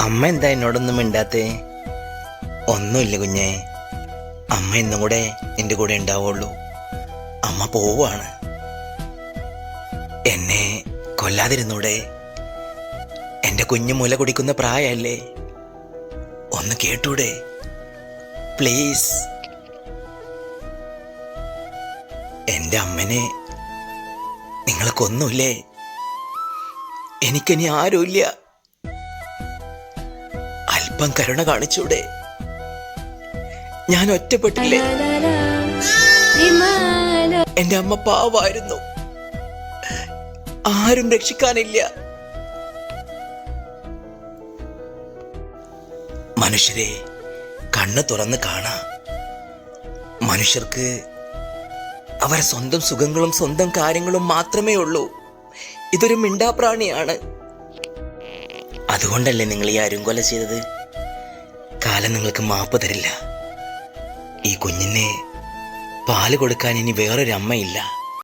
അമ്മ എന്താ എന്നോടൊന്നും മിണ്ടാത്തേ? ഒന്നുമില്ല കുഞ്ഞെ. അമ്മ ഇന്നും കൂടെ എന്റെ കൂടെ ഉണ്ടാവുള്ളൂ. അമ്മ പോവാണ് എന്നെ കൊല്ലാതിരുന്നൂടെ? എന്റെ കുഞ്ഞു മുല കുടിക്കുന്ന പ്രായമല്ലേ ഒന്ന് കേട്ടൂടെ? പ്ലീസ്. എന്റെ അമ്മനെ നിങ്ങൾ കൊന്നൂല്ലേ? എനിക്കിനി ആരുമില്ല. അല്പം കരുണ കാണിച്ചൂടെ. ഞാൻ ഒറ്റപ്പെട്ടില്ലേ? എന്റെ അമ്മ പാവായിരുന്നു. ആരും രക്ഷിക്കാനില്ല. മനുഷ്യരെ കണ്ണ് തുറന്ന് കാണാ. മനുഷ്യർക്ക് അവരെ സ്വന്തം സുഖങ്ങളും സ്വന്തം കാര്യങ്ങളും മാത്രമേ ഉള്ളൂ. ഇതൊരു മിണ്ടാപ്രാണിയാണ്. അതുകൊണ്ടല്ലേ നിങ്ങൾ ഈ അരുങ്കൊല ചെയ്തത്? കാലം നിങ്ങൾക്ക് മാപ്പ് തരില്ല. ഈ കുഞ്ഞിനെ പാൽ കൊടുക്കാൻ ഇനി വേറൊരു അമ്മയില്ല